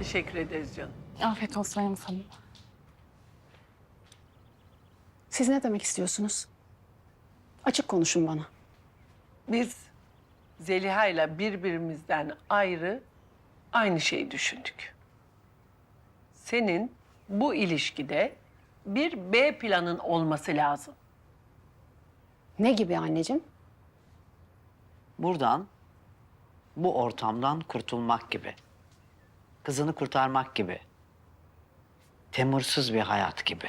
Teşekkür ederiz canım. Afiyet olsun Yunus Hanım. Siz ne demek istiyorsunuz? Açık konuşun bana. Biz Zeliha ile birbirimizden ayrı aynı şeyi düşündük. Senin bu ilişkide bir B planın olması lazım. Ne gibi anneciğim? Buradan, bu ortamdan kurtulmak gibi. Kızını kurtarmak gibi. Temursuz bir hayat gibi.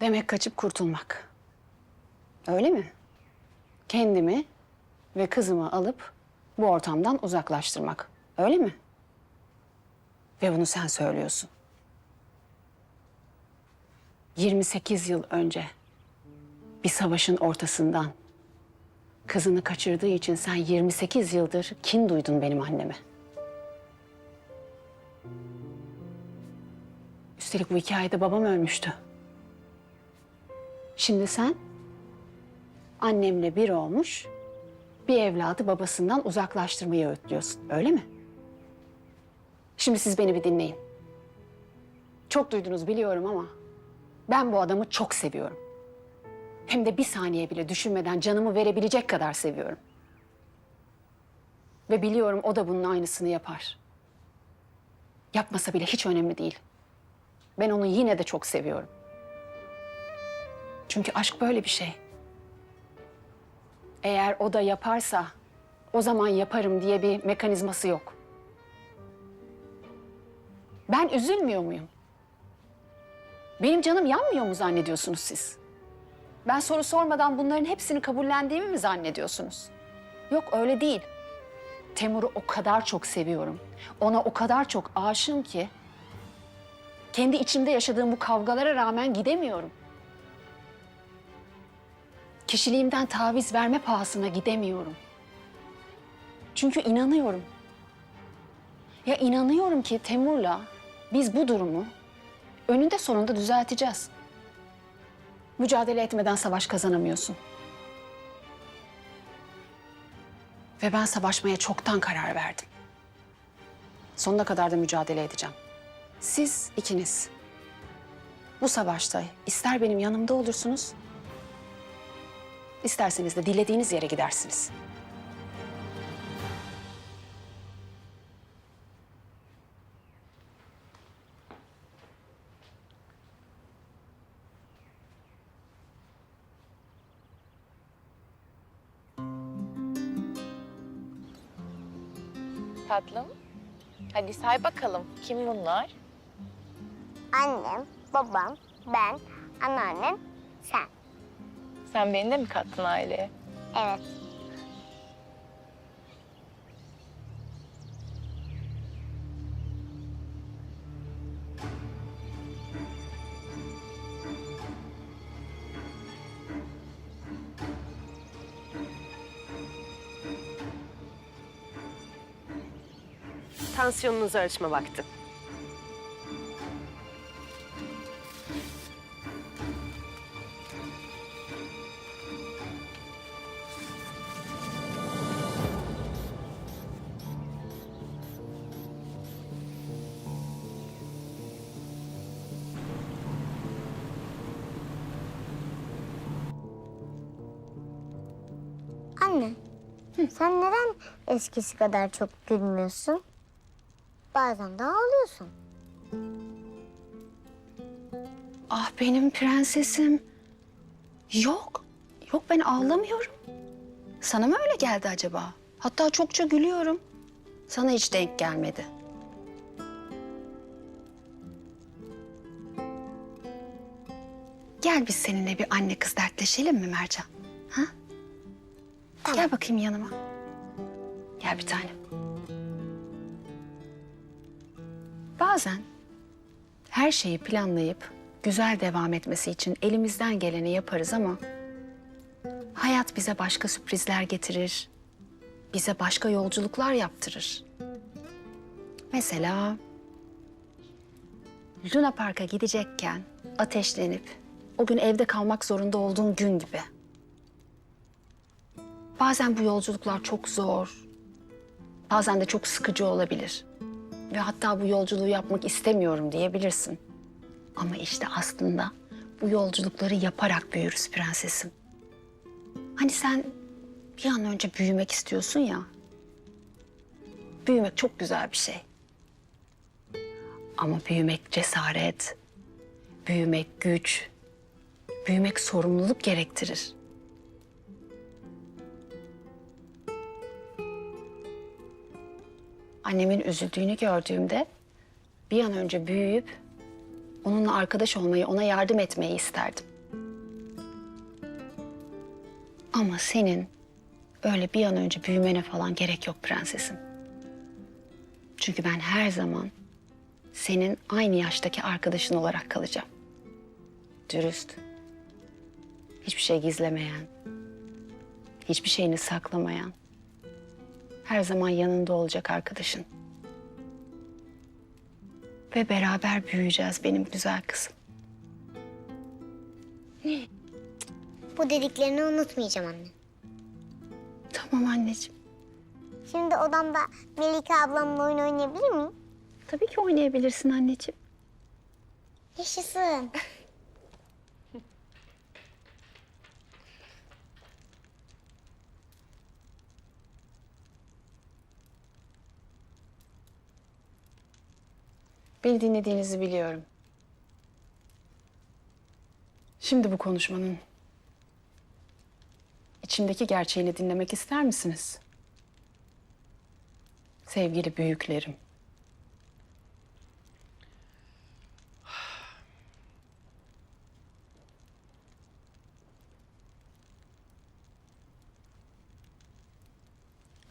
Demek kaçıp kurtulmak. Öyle mi? Kendimi ve kızımı alıp bu ortamdan uzaklaştırmak. Öyle mi? Ve bunu sen söylüyorsun. 28 yıl önce bir savaşın ortasından kızını kaçırdığı için sen 28 yıldır kin duydun benim anneme. Üstelik bu hikayede babam ölmüştü. Şimdi sen annemle bir olmuş bir evladı babasından uzaklaştırmayı öğütlüyorsun. Öyle mi? Şimdi siz beni bir dinleyin. Çok duydunuz biliyorum ama ben bu adamı çok seviyorum. Hem de bir saniye bile düşünmeden canımı verebilecek kadar seviyorum. Ve biliyorum o da bunun aynısını yapar. Yapmasa bile hiç önemli değil. Ben onu yine de çok seviyorum. Çünkü aşk böyle bir şey. Eğer o da yaparsa o zaman yaparım diye bir mekanizması yok. Ben üzülmüyor muyum? Benim canım yanmıyor mu zannediyorsunuz siz? Ben soru sormadan bunların hepsini kabullendiğimi mi zannediyorsunuz? Yok öyle değil. Temur'u o kadar çok seviyorum. Ona o kadar çok aşığım ki kendi içimde yaşadığım bu kavgalara rağmen gidemiyorum. Kişiliğimden taviz verme pahasına gidemiyorum. Çünkü inanıyorum. Ya inanıyorum ki Temur'la biz bu durumu önünde sonunda düzelteceğiz. Mücadele etmeden savaş kazanamıyorsun. Ve ben savaşmaya çoktan karar verdim. Sonuna kadar da mücadele edeceğim. Siz ikiniz bu savaşta ister benim yanımda olursunuz, isterseniz de dilediğiniz yere gidersiniz. Tatlım. Hadi say bakalım. Kim bunlar? Annem, babam, ben, anneannem, sen. Sen beni de mi kattın aileye? Evet. Tansiyonunuzu ölçme vakti. Anne, sen neden eskisi kadar çok gülmüyorsun? Bazen de ağlıyorsun. Ah benim prensesim. Yok. Yok ben ağlamıyorum. Sana mı öyle geldi acaba? Hatta çokça gülüyorum. Sana hiç denk gelmedi. Gel biz seninle bir anne kız dertleşelim mi Mercan? Ha? Gel bakayım yanıma. Gel bir tanem. Bazen her şeyi planlayıp güzel devam etmesi için elimizden geleni yaparız ama hayat bize başka sürprizler getirir. Bize başka yolculuklar yaptırır. Mesela Luna Park'a gidecekken ateşlenip o gün evde kalmak zorunda olduğun gün gibi. Bazen bu yolculuklar çok zor, Bazen de çok sıkıcı olabilir. Ve hatta bu yolculuğu yapmak istemiyorum diyebilirsin. Ama işte aslında bu yolculukları yaparak büyürüz prensesim. Hani sen bir an önce büyümek istiyorsun ya. Büyümek çok güzel bir şey. Ama büyümek cesaret, büyümek güç, büyümek sorumluluk gerektirir. Annemin üzüldüğünü gördüğümde bir an önce büyüyüp onunla arkadaş olmayı, ona yardım etmeyi isterdim. Ama senin öyle bir an önce büyümene falan gerek yok prensesim. Çünkü ben her zaman senin aynı yaştaki arkadaşın olarak kalacağım. Dürüst, hiçbir şey gizlemeyen, hiçbir şeyini saklamayan, her zaman yanında olacak arkadaşın. Ve beraber büyüyeceğiz benim güzel kızım. Bu dediklerini unutmayacağım anne. Tamam anneciğim. Şimdi odamda Melike ablamla oyun oynayabilir miyim? Tabii ki oynayabilirsin anneciğim. Yaşasın. Beni dinlediğinizi biliyorum. Şimdi bu konuşmanın içimdeki gerçeğini dinlemek ister misiniz? Sevgili büyüklerim.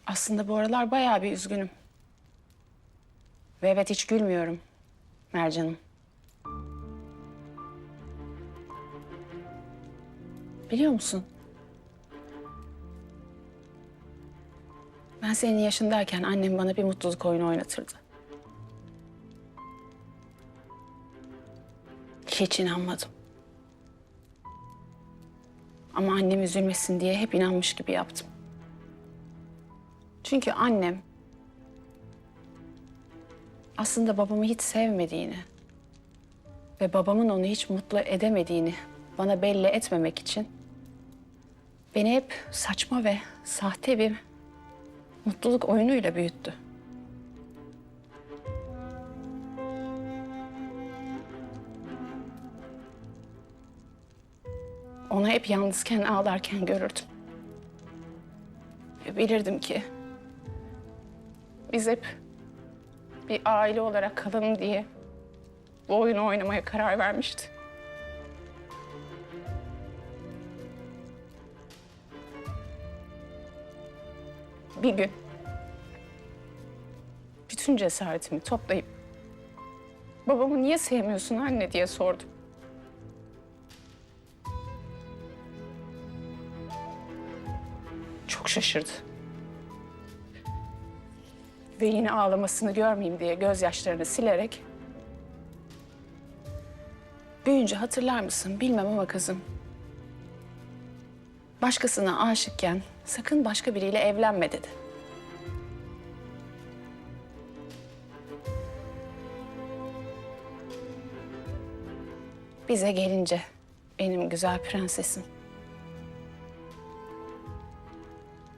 Aslında bu aralar bayağı bir üzgünüm. Ve evet hiç gülmüyorum Mercan'ım. Biliyor musun? Ben senin yaşındayken annem bana bir mutluluk oyunu oynatırdı. Hiç inanmadım. Ama annem üzülmesin diye hep inanmış gibi yaptım. Çünkü annem aslında babamı hiç sevmediğini ve babamın onu hiç mutlu edemediğini bana belli etmemek için beni hep saçma ve sahte bir mutluluk oyunuyla büyüttü. Onu hep yalnızken ağlarken görürdüm. Ve bilirdim ki biz hep bir aile olarak kalalım diye bu oyunu oynamaya karar vermişti. Bir gün bütün cesaretimi toplayıp babamı niye sevmiyorsun anne diye sordum. Çok şaşırdı. Ve yine ağlamasını görmeyeyim diye gözyaşlarını silerek... Büyünce hatırlar mısın bilmem ama kızım. Başkasına aşıkken sakın başka biriyle evlenme dedi. Bize gelince benim güzel prensesim.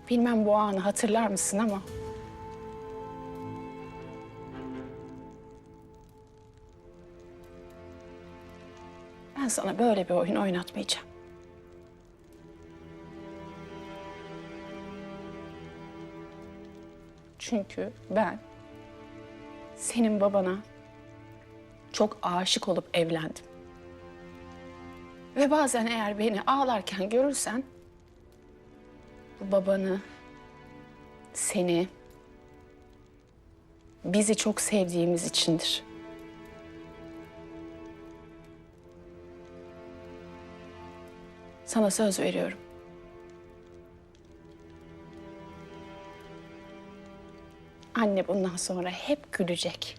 Bilmem bu anı hatırlar mısın ama sana böyle bir oyun oynatmayacağım. Çünkü ben senin babana çok aşık olup evlendim. Ve bazen eğer beni ağlarken görürsen bu babanı, seni, bizi çok sevdiğimiz içindir. Sana söz veriyorum. Anne bundan sonra hep gülecek.